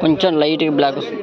కొంచెం light black వస్తుంది.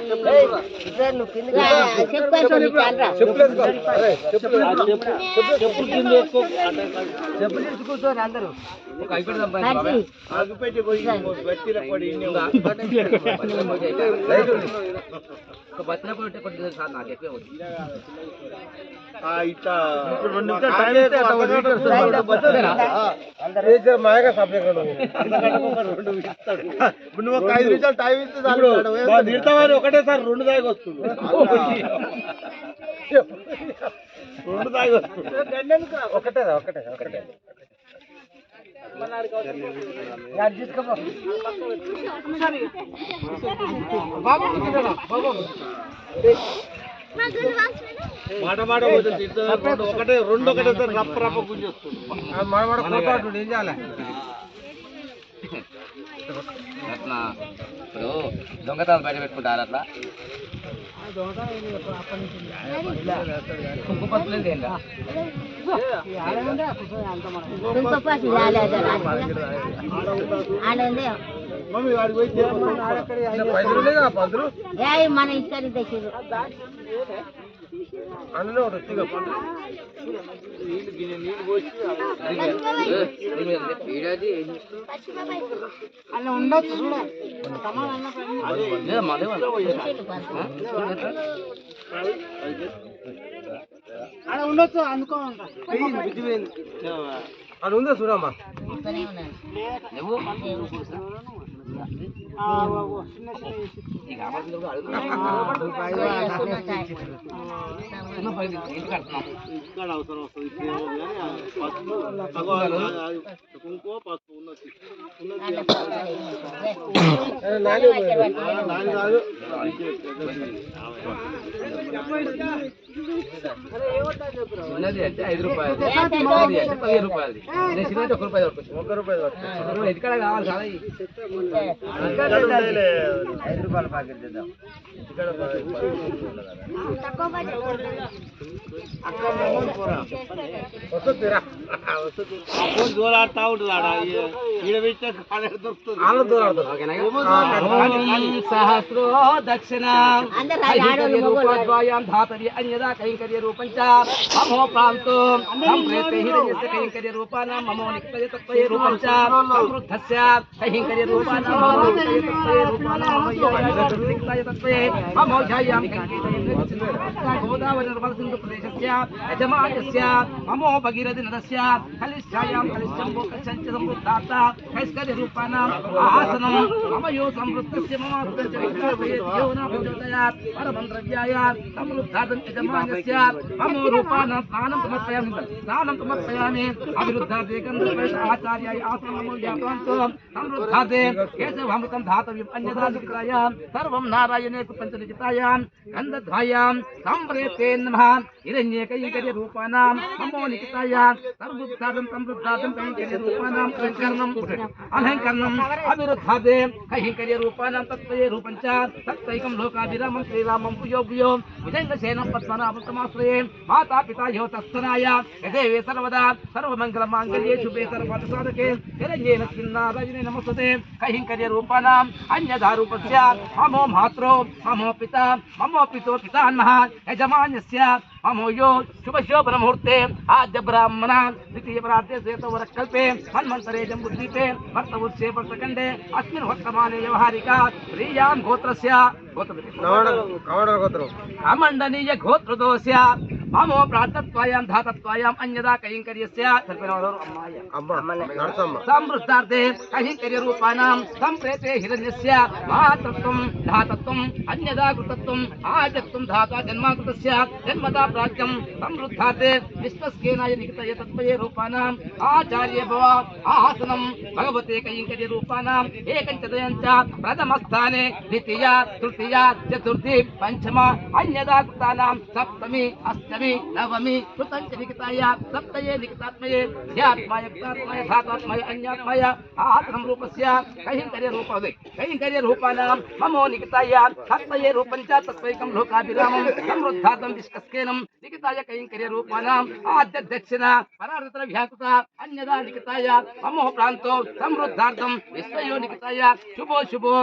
కూర్చోండి మాయగా సబ్జెక్ట్ నువ్వు ఒక ఐదు నిమిషాలు టైం ఇస్తే ఒకటేసారి రెండు దాకా వస్తుంది. రెండు దాకా వస్తుంది. ఒకటే ఒకటే మాట మాట. రెండు ఒకటే రెండు ఒకటేసారి రప్ప రప్ప గుంజొస్తుంది కోతాడు ఏం చేయాలి? అట్లా. ఇప్పుడు దొంగతనాలు బయట పెట్టుకుంటారు అట్లా. కుంకుపత్తులేదు ఏం లేదా? అందులో వీడది ఏం లేదా మళ్ళీ అది ఉందా చూడమ్మా? నువ్వు నీకు కావాల్సింది కూడా అడుగు. చిన్న పైకి ఇంటికి కడుతున్నాం ఇక్కడ అవసరం వస్తుంది ఇప్పుడు ఏమో కానీ ఆ పసుపు అగో అది- అది- అది కుంకుమ పసుపు ఉన్నది నాది కాదు చిన్నది అంటే ఐదు రూపాయలు. పెద్దది అంటే పదిహేను రూపాయలు. నేను చిన్నది ఒక రూపాయి దొరకొచ్చు ఒక రూపాయి పట్టుకో. ఎక్కడ కావాలి చాలా. ఐదు రూపాయల ప్యాకెట్ చేద్దాం ఇక్కడ దూరాడుతా ఉంటుంది ఆడ ఈడ కాడ దొరుకుతుంది సహస్రో దక్షిణ ధాతవి అన్యదా కైంకర్య మమో ప్రాంతో కైంకర్య మమో నిక్తయ తత్వయ సమృద్ధస్య కైంకర్య మమో నిక్తయ మమో నిక్తయ తత్వయ మమో కైంకర్య గోదావరి నిర్మల సింధు ప్రదేశస్య యజమాన్యస్య మమో భగీరథి నదస్య కలిష్టాయాం కలిష్టంబో కచ్చంచ సమృద్ధార్థ కైస్కర్య రూపానాం ఆసనం మమ యో సమృద్ధస్య మమ యో న ప్రచోదయాత్ పరమం యజమానస్య మమో స్నానం సమర్పయామి స్నానం సమర్పయామి గంధర్వేష ఆచార్యాయ వ్యాపాంతో కేశవామృతం ధాతవ్యం అన్యదా సర్వం నారాయణే పంచలిఖితాయ గంధధ్వాయాం సంప్రేతే నమః హిరణ్యే కైంకర్య రూపానాం మమో లిఖితాయ సర్వృద్ధార్థం సమృద్ధార్థం కైంకర్య రూపానాం అలంకరణం అలంకరణం అభివృద్ధార్థే కైంకర్య రూపానాం తత్వయే రూపంచ తత్వైకం లోకాభిరామం శ్రీరామం భూయో భూయో భుజంగసేనం పద్మనాభతమాశ్రయే మాతా పితా యో తత్సనాయ యదేవే సర్వదా సర్వమంగళ మాంగళ్యే శుభే సర్వార్థ సాధకే హిరణ్యేన స్మిన్నారాయణే నమస్తే కైంకర్య రూపానాం అన్యదా రూపస్య మమో మాత్రో మమో పిత మమో పితో పితాన్మః యజమాన్యస్య మమో యో శుభశోభన ముహూర్తే ఆద్య బ్రాహ్మణ ద్వితీయ ప్రార్థే శ్వేతవర కల్పే మన్మంతరే జంబుద్వీపే భర్తవుత్సే భర్తకండే అస్మిన్ వర్తమానే వ్యవహారిక ప్రియాం గోత్రస్య గోత్ర అమండనీయ గోత్రదోస్య మామో ప్రార్థత్వాయాం ధాతత్వాయాం అన్యదా కైంకర్యస్య సరిపోయిన వారు అమ్మాయ సంవృద్ధార్థే కైంకర్య రూపాణం సంప్రేతే హిరణ్యస్య మాతత్వం ధాతత్వం అన్యదా కృతత్వం ఆజత్వం ధాతా జన్మాకృతస్య జన్మదా ప్రాజ్ఞం సంవృద్ధార్థే విశ్వస్కేనాయ నిఖితయ తత్వయే రూపాణం ఆచార్య భవ ఆసనం భగవతే కైంకర్య రూపాణం ఏకంచదయం చ ప్రథమ స్థానే ద్వితీయ తృతీయ చతుర్థి పంచమ అన్యదా కృతానాం సప్తమి అష్టమి నవమి కృతంచ నిఖితాయ సప్తయే నిఖితాత్మయే ధ్యాత్మాయ కృతాత్మయ ధాతాత్మయ అన్యాత్మయ ఆత్మ రూపస్య కైంకర్య రూపది కైంకర్య రూపానాం మమో నిఖితాయ సప్తయే రూపంచ తత్వైకం లోకాభిరామం సమృద్ధార్థం విష్కస్కేనం నిఖితాయ కైంకర్య రూపానాం ఆద్య దక్షిణ పరార్థర వ్యాకృత అన్యదా నిఖితాయ మమో ప్రాంతో సమృద్ధార్థం విశ్వయో నిఖితాయ శుభో శుభో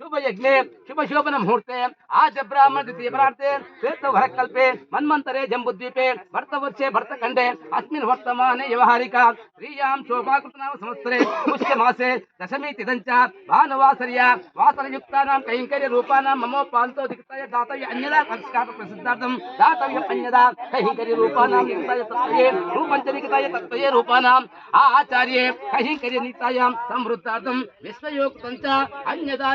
शुभ यज्ञे शुभ शोभन मुहूर्ते आज ब्राह्मण द्वितीय परार्थे श्वेत कल्पे मन्वंतरे जम्बुद्वीपे, भरतवर्षे भरतखंडे अस्मिन् वर्तमाने व्यवहारिका श्रीयां शोभाकृतनाम संवत्सरे पुष्य मासे दशमी तिथञ्च, भानुवासर्या वासरयुक्तानां कैङ्कर्य रूपाणां ममोपान्तो दिक्ताय दातव्य अन्यदा संस्कार प्रसिद्धार्थं दातव्य अन्यदा कैङ्कर्य रूपाणां निक्ताय तत्त्वये रूपञ्च निकिताय तत्त्वये रूपाणाम् आचार्ये कैङ्कर्य नितायां संवृद्धार्थं विश्वयोक्तं च अन्यदा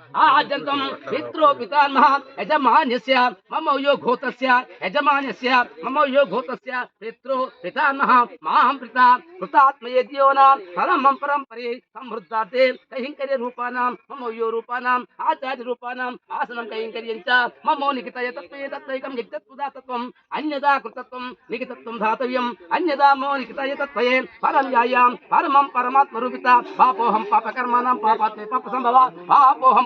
आद्यन्तं पित्रो पितामह यजमान्यस्य मम यो घोतस्य यजमान्यस्य मम यो घोतस्य, पित्रो पितामह, माँ पिता कृतात्मयेद्योनां परमं परम्परे समृद्धार्थे कैङ्कर्य रूपाणां मम यो रूपाणाम् आचार्य रूपाणाम् आसनं कैङ्कर्यं च ममो निकितय तत्त्वे तत्त्वैकं निकितत्वदातत्वम् अन्यदा कृतत्वं निकितत्वं धातव्यम् अन्यदा मो निकितय तत्त्वये परं यायां, परमं परमात्मरूपिता, पापोऽहं पापकर्माणां पापात्मे पापसम्भव, पापोऽहं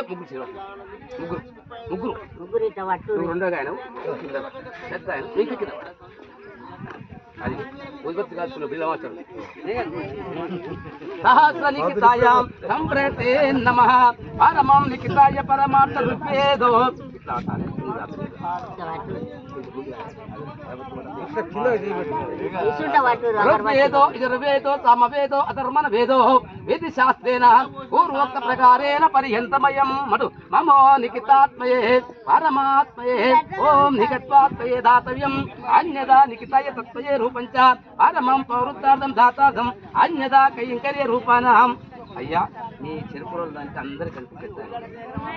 ముగ్గురు. శివాలు. ముగ్గురు ముగ్గురు ముగ్గురు ఇట్లా పెద్ద ఆయన నీకు కింద. అది. కాల్చుకున్న సహస్ర నిఖితాయాం సంప్రేతే నమ. పరమం నిఖితాయ పరమార్థ ఋగ్వేదో ఇట్లా అంటారు. ఇసుంట పట్టు ఋగ్వేదో యజుర్వేదో సామవేదో అధర్మణ వేదో విధి శాస్త్రేణ పూర్వోక్త ప్రకారేణ పరిహంతమయం మడు మమో నిఖితాత్మయే పరమాత్మయే ఓం నిఖత్వాత్మయే దాతవ్యం అన్యదా నిఖితాయ తత్వయే రూపంచ పరమం పౌరుద్ధార్థం దాతార్థం అన్యదా కైంకర్య రూపాణం అయ్యా నీ చెరుపులో దానికి అందరు కనిపించాలి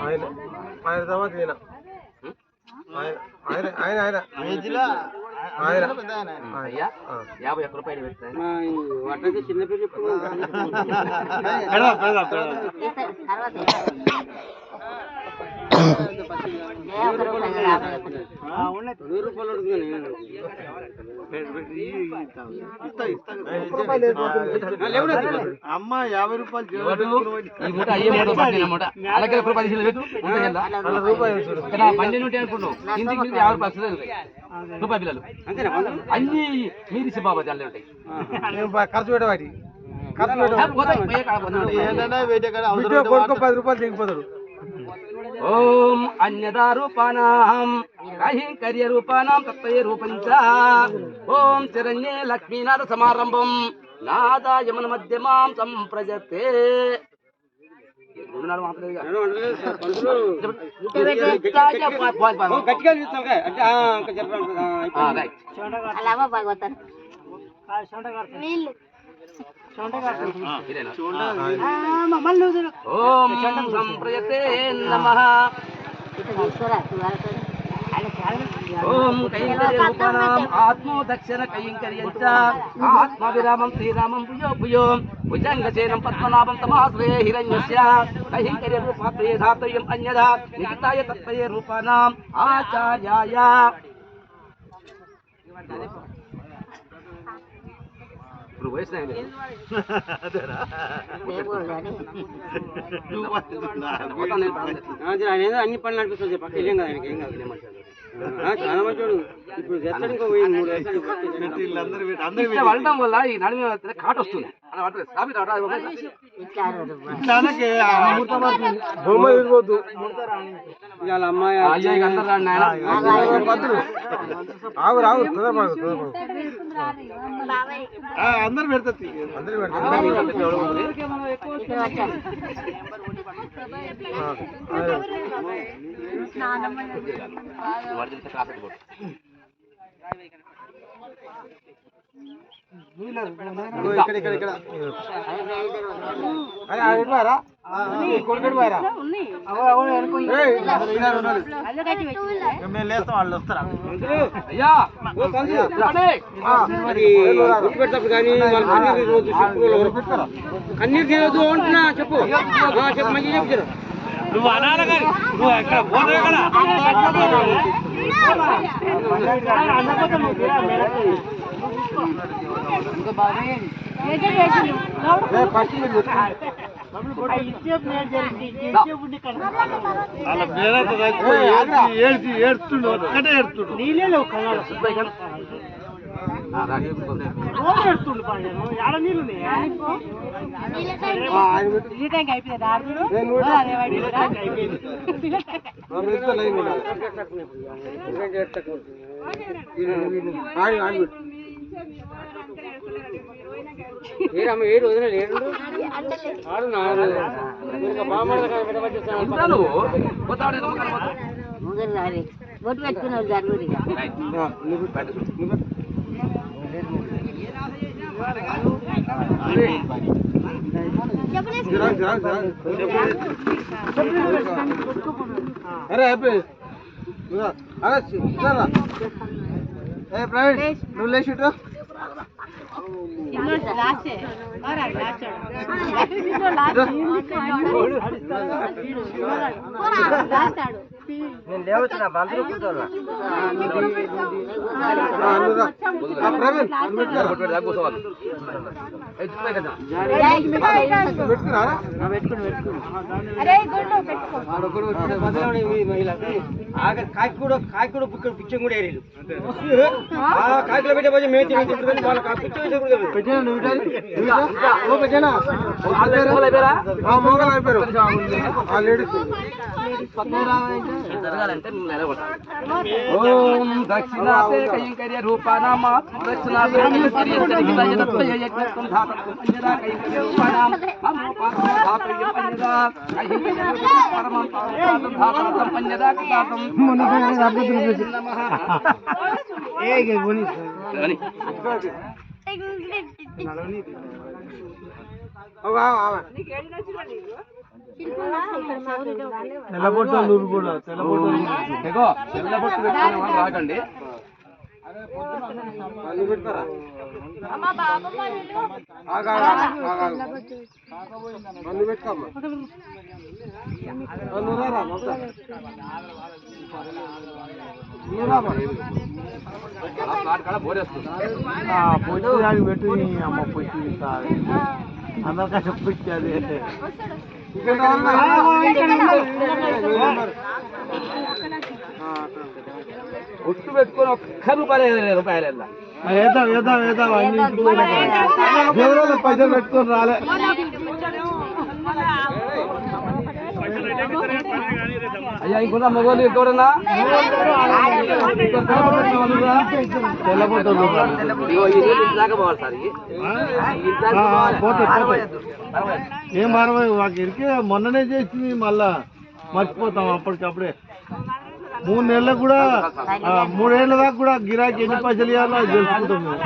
ఆయన ఆయన తర్వాత యాభై ఒక్క రూపాయలు పెడతాను వాటికి చిన్న పేరు చెప్పు. తర్వాత అమ్మ యాభై రూపాయలు ఎవరు? ఈ మూట అయ్యే మూట పట్టిన మూట అలాగే రూపాయలు తీసుకెళ్ళి పెట్టు మూట కింద. ఇక్కడ బండి నుండి అనుకున్నావు ఇంటికి యాభై రూపాయలు. రూపాయి బిల్లలు అన్ని మీరిసి బాబా జల్లి ఉంటాయి ఖర్చు పెట్టవాడి ఖర్చు కొడుకో పది రూపాయలు దిగిపోతాడు ఓం అన్యదా రూపాణం కైంకర్య రూపాణం తత్వయ రూపంచ ఓం చిరణ్యే లక్ష్మీనాథ సమారంభం నాదాయమన మధ్యమాం సంప్రజతే గురునాడు మాత్రమే కాదు. గట్టిగా ఓం సంప్రజతే నమః ఓం కైంకర్య ఆత్మో దక్షిణ కైంకర్యం ఆత్మ విరామం శ్రీరామం భుజో భుజో భుజంగసేనం పద్మనాభం తమాశ్రయ హిరణ్యస్య కైంకర్య రూపాత్రయే ధాతవ్యం అన్యదా నిఖితాయ తత్వయే రూపాణం ఆచార్యాయ ఇప్పుడు వయసు బాగుంది. అన్ని పనులు నడిపిస్తుంది పక్క ఏం కదా ఏం కాదు చాలా మంచోడు. ఇప్పుడు మూడు వేలు ఇట్లా వెళ్ళడం వల్ల ఈ నడుము కాట వస్తుంది అలా పడుతుంది సాబి ఇవాళ అమ్మాయి అందరు పెడతారు అందరు ఇక్కడ ఇక్కడ అరే? కొడుకుడు. మేము లేస్తాం వాళ్ళు వస్తారా అయ్యా. మరి కానీ కన్నీరు. కన్నీరు తీయవద్దు అంటున్నా చెప్పు చెప్పు మంచిగా చెప్పు జర. ఏ, ఫస్ట్ మీరు చెప్పు. ఏయ్, ఆగ్రా. ఆ, రా, కూర్చోండి. ఆ, ఆయన పెట్టు. ఏ, నువ్వు పెట్టు. ఆ, పెడతా లైన్ ఏరమ్మ ఏడు వదిలే ఏడు ఆడు నాడు నువ్వు బొట్టు పెట్టుకున్నారు జరుగురు అరే. హ్యాపీ అరే చిన్నారా ఏ ప్రవీణ్ నువ్వు నేను బంధువులు. కొట్టు పెట్టి దాకా కూర్చోవాలి. ఏ, చిన్నగా కదా. నువ్వు పెట్టుకున్నారా? ఆడొకడు వచ్చిన మధ్యలో ఈ మహిళ ఆఖరి కాకి కూడా కాకి కూడా బుక్కడ పిచ్చం కూడా ఏరీలు. ఆ? కాకిలో పెట్టే పోయి మేము తింటున్నాం వాళ్ళ పిచ్చం అయిపోయారా? లేడీస్. జరగాలంటే నువ్వు నిలబడాలి. ఓం దక్షిణాతే కైంకర్య రూపానామ దక్షిణాతే కైంకర్య చరికితాయ తత్వయ యజ్ఞత్వం ధాతత్వం అన్యదా కైంకర్య రూపానాం మమో పాత్రం ధాతవ్యం అన్యదా కైంకర్య రూపానాం పరమం పాత్రం ధాతత్వం అన్యదా కదాతం నమః అని. తెల్లబొట్టలు కూడా తెల్లబొట్టలు ఇదిగో, తెల్ల బొట్టు పెట్టుకునే వాళ్ళు రాకండి అన్ని పెడతారా ఆగా, ఆగా, ఆగా. అన్ని పెట్టుకోమ్మా నువ్వు రారా, నువ్వు ఒట్టు పెట్టుకొని ఒక్క రూపాయలు రూపాయలు వేద్దాం వేద్దాం వేద్దాం అన్ని పైసలు పెట్టుకొని రాలే అయ్యా ఇంకొన్న మగవాళ్ళు ఇంకోరన్నా తెల్లబొట్టలు ఇగో ఈ నీళ్ళు ఇంటి దాకా పోవాలి సార్ ఇవి. ఈ ఇంటి పోవాలి. పోతే అరవైద్దు. అరవై. ఏం అరవై మాకు ఇరికే మొన్ననే చేసింది మళ్ళా మర్చిపోతాం అప్పటికప్పుడే. మూడు నెలలకు కూడా ఆ, మూడేళ్ళ దాకా కూడా గిరాకీ ఎన్ని పైసలు ఇవ్వాలో అది తెలుసుకుంటాం మేము.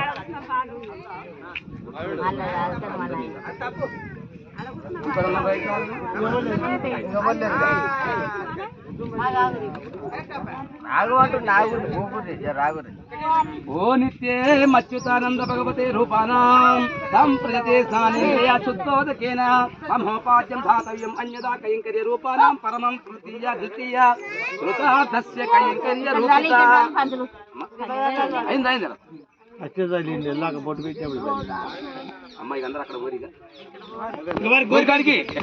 మళ్ళీ రాలుతారు మళ్ళీ ఇక్కడ ఉన్న బైక్ వాళ్ళు. ఓ నిత్యే మచ్యుతానంద భగవతే రూపానాం. తం ప్రజతే స్నానేయ శుద్ధోదకేన. మమోపాద్యం ధాతవ్యం అన్యదా కైంకర్య రూపానాం. పరమం తృతీయ ద్వితీయ శృతార్థస్య కైంకర్య రూపిత. అయింది అయింది? వచ్చేదాన్ని నెల్లాక పొట్టు పెట్టినప్పుడు అమ్మాయి అందరూ అక్కడ ఊరిగా. ఊరికాడికి.